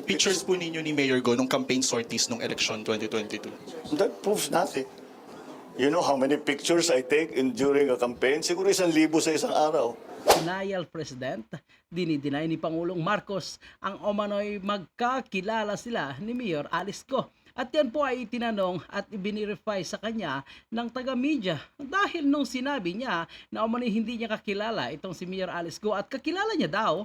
Pictures po ninyo ni Mayor Go nung campaign sorties nung election 2022. That proves nothing. You know how many pictures I take in during a campaign? Siguro isang libo sa isang araw. denial president, dinideny ni Pangulong Marcos ang umano'y magkakilala sila ni Mayor Alice Go. At yan po ay tinanong at ibinirify sa kanya ng taga-media dahil nung sinabi niya na umano'y hindi niya kakilala itong si Mayor Alice Go at kakilala niya daw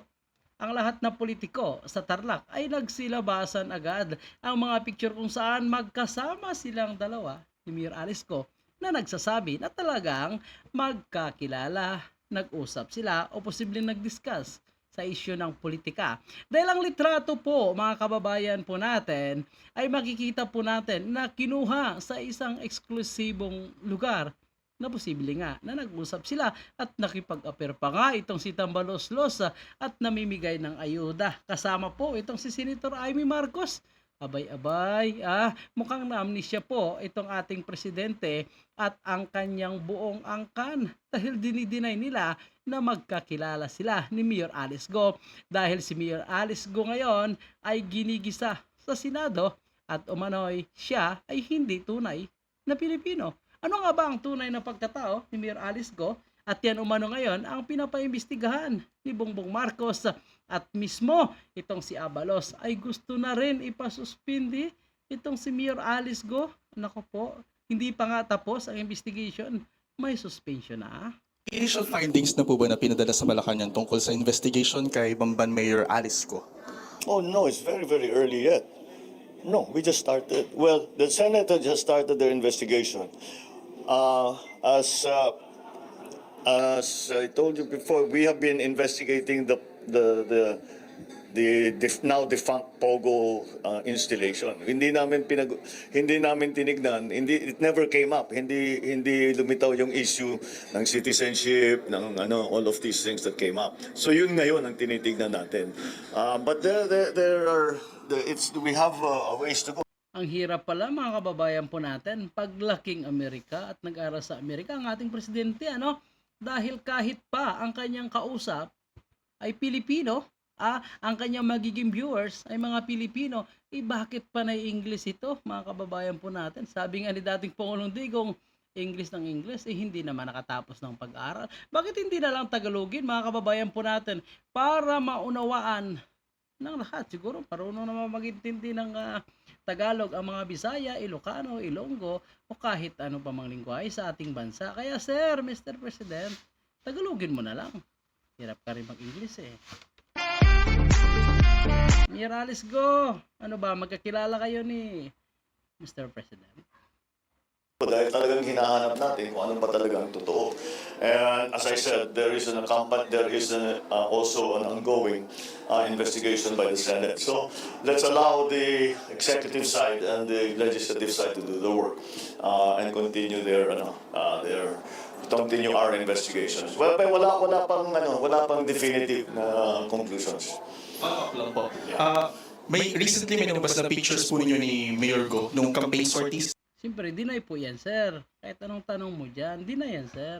ang lahat na politiko sa Tarlac ay nagsilabasan agad ang mga picture kung saan magkasama silang dalawa ni Mayor Alice Go na nagsasabi na talagang magkakilala, nag-usap sila o posibleng nag-discuss sa isyu ng politika. Dahil ang litrato po, mga kababayan po natin, ay makikita po natin na kinuha sa isang eksklusibong lugar na posible nga na nag-usap sila at nakipag-appear pa nga itong si Tambaloslos at namimigay ng ayuda. Kasama po itong si Senator Amy Marcos. Abay-abay, ah, mukhang na-amnesia po itong ating presidente at ang kanyang buong angkan dahil dinideny nila na magkakilala sila ni Mayor Alice Go dahil si Mayor Alice Go ngayon ay ginigisa sa Senado at umano'y siya ay hindi tunay na Pilipino. Ano nga ba ang tunay na pagkatao ni Mayor Alice Go? At yan umano ngayon ang pinapaimbestigahan ni Bongbong Marcos at mismo itong si Abalos ay gusto na rin ipasuspindi itong si Mayor Alice Go. Nako po, hindi pa nga tapos ang investigation, may suspension na. Initial findings na po ba na pinadala sa Malacanang tungkol sa investigation kay Bamban Mayor Alice Go? Oh no, it's very, very early yet. No, we just started. Well, the Senate had just started their investigation. Uh, as uh, as I told you before, we have been investigating the the the the def- now defunct Pogo uh, installation. Hindi namin pinag hindi namin tinignan, hindi it never came up. Hindi hindi lumitaw yung issue ng citizenship, ng ano all of these things that came up. So yun ngayon ang tinitignan natin. Uh, but there there, there are the, it's we have uh, a ways to go. Ang hirap pala mga kababayan po natin, paglaking Amerika at nag-aral sa Amerika ang ating presidente, ano? Dahil kahit pa ang kanyang kausap ay Pilipino, ah, ang kanyang magiging viewers ay mga Pilipino, eh bakit pa na English ito, mga kababayan po natin? Sabi nga ni dating Pangulong Digong, English ng English, eh hindi naman nakatapos ng pag-aaral. Bakit hindi na lang Tagalogin, mga kababayan po natin, para maunawaan ng lahat. Siguro marunong naman magintindi ng ah, Tagalog ang mga Bisaya, Ilocano, Ilonggo o kahit ano pa mang lingwahe sa ating bansa. Kaya sir, Mr. President, Tagalogin mo na lang. Hirap ka rin mag-English eh. Mirales go! Ano ba, magkakilala kayo ni Mr. President? Dahil talagang hinahanap natin kung ano ba talaga ang totoo. And as I said, there is an accompan- there is an, uh, also an ongoing uh, investigation by the Senate. So let's allow the executive side and the legislative side to do the work uh, and continue their ano uh, their continue our investigations. Well, wala wala pang ano, wala pang definitive na conclusions. Follow up lang po. Ah, may recently may lumabas na pictures po ninyo ni Mayor Go nung campaign sorties Siyempre, deny po yan, sir. Kahit anong tanong mo dyan, deny yan, sir.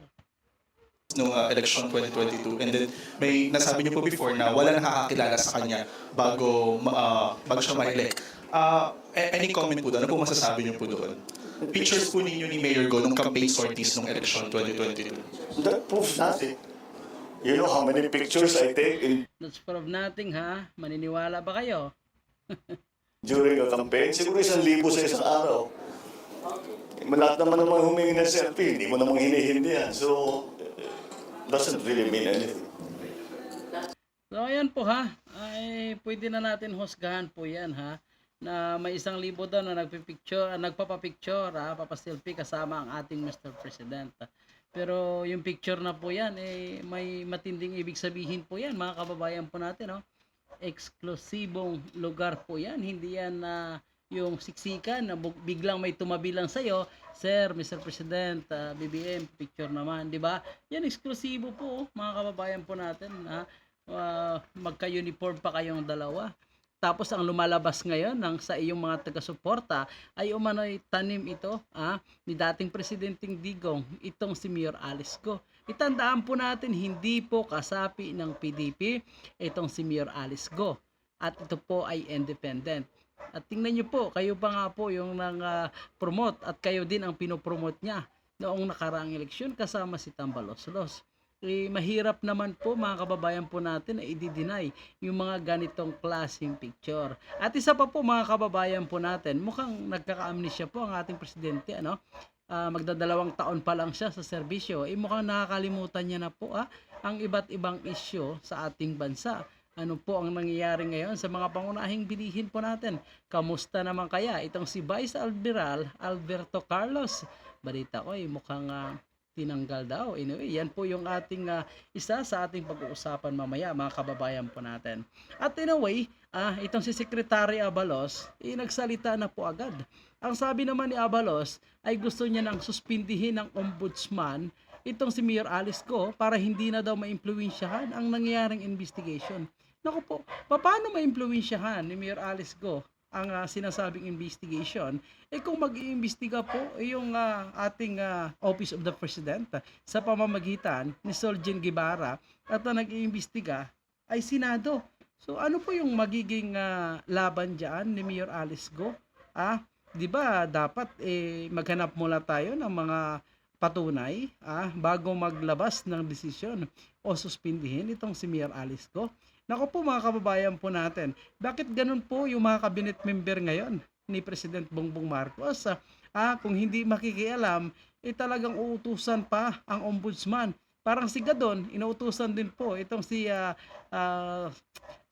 nung ah, election 2022 and then may nasabi niyo po before na wala nakakakilala sa kanya bago ah, bago siya ma-elect. A- any comment po doon? Ano po masasabi niyo po doon? Pictures po ninyo ni Mayor Go nung campaign sorties nung election 2022. That proves nothing. You know how many pictures I take in That's proof nothing, ha? Maniniwala ba kayo? during a campaign, siguro isang libo sa isang araw. Lahat naman naman humingi ng selfie, hindi mo namang hinihindi yan. So, uh, doesn't really mean anything. So ayan po ha, ay pwede na natin husgahan po yan ha, na may isang libo daw na nagpipicture, ah, nagpapapicture ha, papaselfie kasama ang ating Mr. President. Pero yung picture na po yan, eh, may matinding ibig sabihin po yan, mga kababayan po natin. No? Eksklusibong lugar po yan, hindi yan na yung siksikan na biglang may tumabi lang sa'yo, Sir, Mr. President, ah, BBM, picture naman, di ba? Yan eksklusibo po, oh, mga kababayan po natin. Ha? uh, magka-uniform pa kayong dalawa. Tapos ang lumalabas ngayon ng sa iyong mga taga-suporta ay umano'y tanim ito ah, ni dating Presidenting Digong, itong si Mayor Alice Go. Itandaan po natin, hindi po kasapi ng PDP itong si Mayor Alice Go. At ito po ay independent. At tingnan niyo po, kayo pa nga po yung nang ah, promote at kayo din ang pinopromote niya noong nakaraang eleksyon kasama si Tambaloslos. Eh, mahirap naman po mga kababayan po natin na i-deny yung mga ganitong klaseng picture. At isa pa po mga kababayan po natin, mukhang nagkaka-amnesia po ang ating presidente, ano? Ah, magdadalawang taon pa lang siya sa serbisyo, eh mukhang nakakalimutan niya na po ah, ang iba't ibang isyo sa ating bansa. Ano po ang nangyayari ngayon sa mga pangunahing bilihin po natin? Kamusta naman kaya itong si Vice Admiral Alberto Carlos? Balita ko ay mukhang ah, tinanggal daw. Anyway, yan po yung ating ah, isa sa ating pag-uusapan mamaya mga kababayan po natin. At in a way, ah, itong si Secretary Abalos, eh, nagsalita na po agad. Ang sabi naman ni Abalos ay gusto niya nang suspindihin ng ombudsman itong si Mayor Alice Go para hindi na daw maimpluwensyahan ang nangyayaring investigation. Naku po, paano maimpluwensyahan ni Mayor Alice Go ang ah, sinasabing investigation? Eh kung mag-iimbestiga po eh, yung ah, ating ah, Office of the President sa pamamagitan ni Soljen Guevara at ang nag-iimbestiga ay Senado. So ano po yung magiging ah, laban diyan ni Mayor Alice Go? Ah, 'di ba dapat eh maghanap muna tayo ng mga patunay ah, bago maglabas ng desisyon o suspindihin itong si Mayor Alice Go. Nako po mga kababayan po natin, bakit ganun po yung mga cabinet member ngayon ni President Bongbong Marcos? Ah, kung hindi makikialam, eh talagang uutusan pa ang ombudsman. Parang si Gadon, inuutusan din po itong si ah, ah,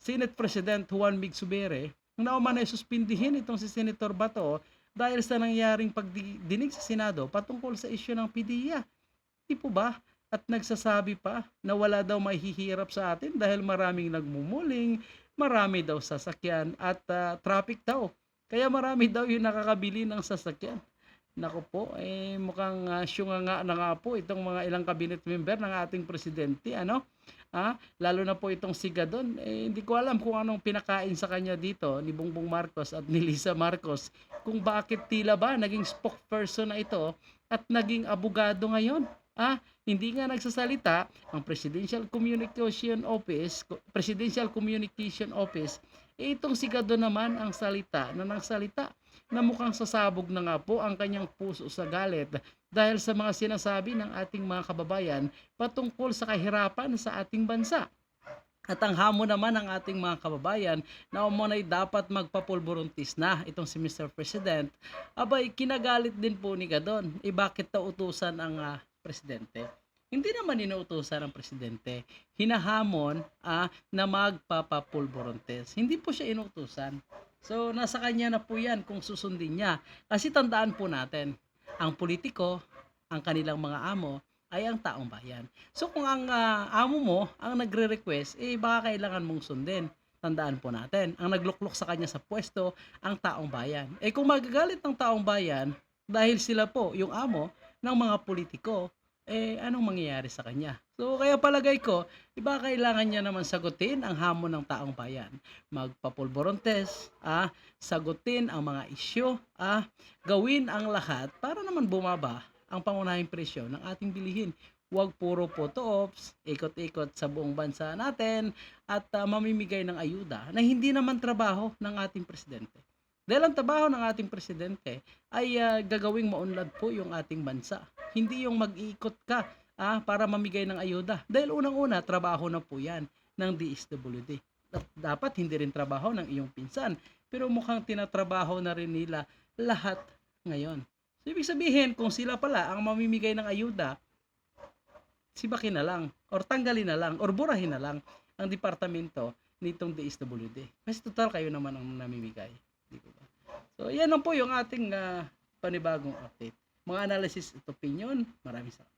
Senate President Juan Mig Subere na umano ay suspindihin itong si Senator Bato dahil sa nangyaring pagdinig sa Senado patungkol sa isyu ng PDEA. Di po ba? At nagsasabi pa na wala daw mahihirap sa atin dahil maraming nagmumuling, marami daw sasakyan at ah, traffic daw. Kaya marami daw yung nakakabili ng sasakyan. Nako po, eh mukhang uh, syunga nga na nga po itong mga ilang cabinet member ng ating presidente, ano? Ah, lalo na po itong si Gadon, eh, hindi ko alam kung anong pinakain sa kanya dito ni Bongbong Marcos at ni Lisa Marcos kung bakit tila ba naging spokesperson na ito at naging abogado ngayon. Ah, hindi nga nagsasalita ang Presidential Communication Office, Presidential Communication Office, eh, itong si Gadon naman ang salita na nagsalita na mukhang sasabog na nga po ang kanyang puso sa galit dahil sa mga sinasabi ng ating mga kababayan patungkol sa kahirapan sa ating bansa. At ang hamon naman ng ating mga kababayan na umunay dapat magpapulburontis na itong si Mr. President, abay kinagalit din po ni Gadon. Eh bakit ta utusan ang ah, presidente? Hindi naman inuutosan ng presidente. Hinahamon ah, na magpapapulburontes. Hindi po siya inuutosan. So, nasa kanya na po yan kung susundin niya. Kasi tandaan po natin, ang politiko, ang kanilang mga amo, ay ang taong bayan. So, kung ang ah, amo mo, ang nagre-request, eh baka kailangan mong sundin. Tandaan po natin, ang nagluklok sa kanya sa pwesto, ang taong bayan. Eh kung magagalit ng taong bayan, dahil sila po, yung amo, ng mga politiko, eh anong mangyayari sa kanya? So kaya palagay ko, iba kailangan niya naman sagutin ang hamon ng taong bayan. Magpapulborontes, ah, sagutin ang mga isyo, ah, gawin ang lahat para naman bumaba ang pangunahing presyo ng ating bilihin. Huwag puro photo ops, ikot-ikot sa buong bansa natin at ah, mamimigay ng ayuda na hindi naman trabaho ng ating presidente. Dahil ang trabaho ng ating presidente ay ah, gagawing maunlad po yung ating bansa. Hindi yung mag-iikot ka ah, para mamigay ng ayuda. Dahil unang-una, trabaho na po yan ng DSWD. At dapat hindi rin trabaho ng iyong pinsan. Pero mukhang tinatrabaho na rin nila lahat ngayon. So, ibig sabihin, kung sila pala ang mamimigay ng ayuda, sibakin na lang, or tanggalin na lang, or burahin na lang ang departamento nitong DSWD. Kasi total kayo naman ang namimigay. Di ba? So, yan lang po yung ating ah, panibagong update. Mga analysis at opinion. Maraming salamat.